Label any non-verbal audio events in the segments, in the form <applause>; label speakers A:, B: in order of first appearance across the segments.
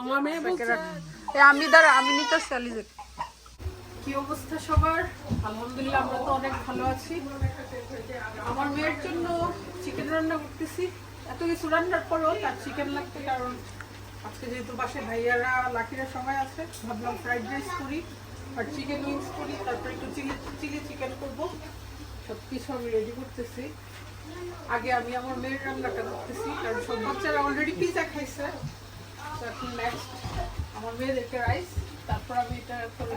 A: আমার
B: মেয়ে বলছে আমি দাঁড়া আমি নিতে চালিয়ে কি অবস্থা সবার? আলহামদুলিল্লাহ আমরা তো অনেক ভালো আছি। আমার মেয়ের জন্য চিকেন রান্না করতেছি। এত কিছু রান্নার পরেও তার চিকেন লাগবে কারণ আজকে যেহেতু বাসায় ভাইয়ারা লাকিরা সময় আছে ভাবলাম ফ্রাইড রাইস করি আর চিকেন উইংস করি তারপর একটু চিলি চিলি চিকেন করব। সব কিছু আমি রেডি করতেছি। আগে আমি আমার মেয়ের রান্নাটা করতেছি কারণ সব বাচ্চারা অলরেডি পিজা খাইছে। এখন নেক্সট আমার মেয়েদেরকে রাইস তারপর আমি এটা করে।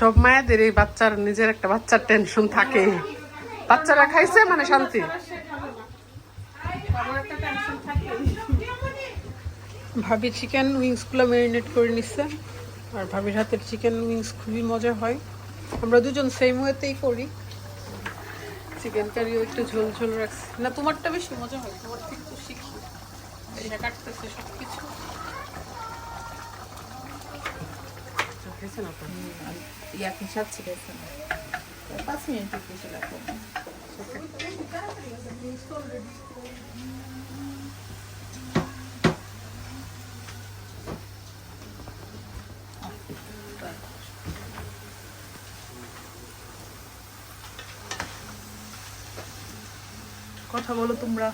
C: সব মায়েদের এই বাচ্চার নিজের একটা বাচ্চার টেনশন থাকে বাচ্চারা খাইছে মানে শান্তি।
B: ভাবি চিকেন উইংসগুলো ম্যারিনেট করে নিচ্ছে আর ভাবির হাতের চিকেন উইংস খুবই মজা হয়। আমরা দুজন সেম ওয়েতেই করি। চিকেন কারিও একটু ঝোল ঝোল রাখছি। না তোমারটা বেশি মজা হয় তোমার থেকে শিখি। কাটতেছে সব কিছু
C: খাইছে না তো
A: Ja, ich hab sie gestern.
C: কথা বলো তোমরা।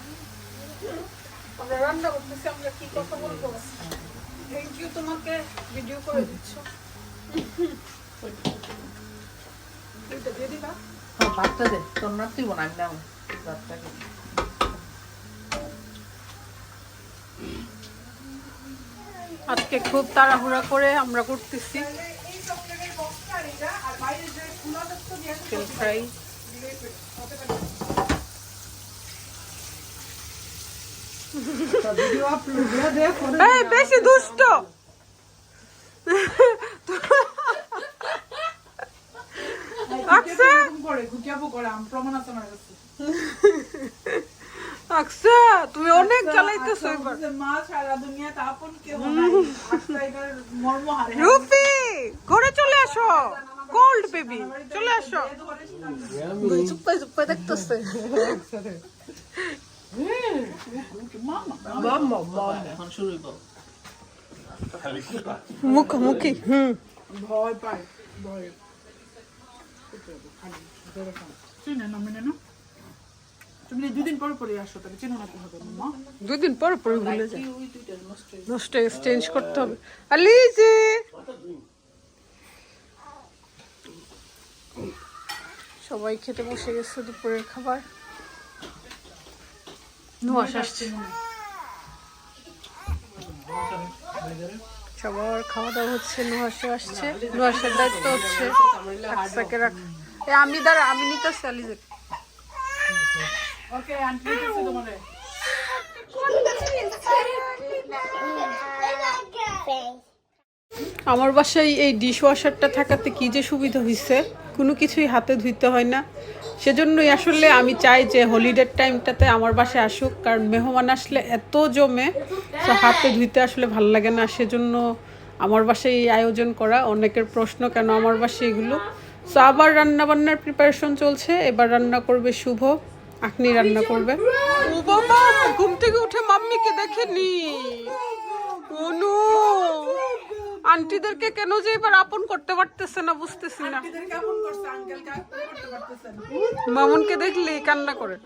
B: আমরা রান্না করতেছি আমরা কি কথা বলব? থ্যাংক ইউ তোমাকে ভিডিও করে দিচ্ছ। দুইটা দিয়ে দিবা?
A: হ্যাঁ ভাতটা দে। তোর ভাতটাকে।
B: আজকে খুব তাড়াহুড়া করে আমরা করতেছি। ফ্রাই এই বেশি দুষ্ট। আকসা।
A: করে খুঁটিয়াবো করে আম প্রমাণ আছে আমার কাছে
B: আকসা তুমি অনেক এবার।
A: মা সারা দুনিয়াতে আপন কেউ নাই আজকে এটার মর্ম হারে
B: রুফি ঘরে চলে আসো। কোল্ড বেবি চলে আসো। চুপ্পাই চুপ্পাই দেখতেছে। <laughs>
A: এখন শুরু হইব
B: মুখোমুখি হুম
A: ভয় পায় ভয় চিনে না মেনে না তুমি দুদিন পর পরে আসো তাহলে চেনো না হবে
B: পর পর ভুলে যায়
A: নষ্ট
B: করতে হবে সবাই খেতে বসে গেছে দুপুরের খাবার। নুয়াশ আসছে সবার খাওয়া দাওয়া হচ্ছে নুয়াশে আসছে নুয়াশের দায়িত্ব হচ্ছে আকসাকে রাখ আমি দাঁড়া আমি নিতে চালিয়ে
A: ওকে আন্টি দিতেছে তোমারে
B: আমার বাসায় এই ডিশ ওয়াশারটা থাকাতে কি যে সুবিধা হয়েছে কোনো কিছুই হাতে ধুইতে হয় না। সেজন্যই আসলে আমি চাই যে হলিডের টাইমটাতে আমার বাসায় আসুক, কারণ মেহমান আসলে এত জমে তো হাতে ধুইতে আসলে ভালো লাগে না। সেজন্য আমার বাসায় এই আয়োজন করা, অনেকের প্রশ্ন, কেন আমার বাসায় এগুলো? সো আবার রান্না বান্নার প্রিপারেশন চলছে, এবার রান্না করবে শুভ। আপনি রান্না করবে ঘুম থেকে উঠে মাম্মিকে দেখেনি অনু আন্টিদেরকে কেন যে এবার আপন করতে পারতেছে না বুঝতেছি না। মামুনকে দেখলে কান্না করে।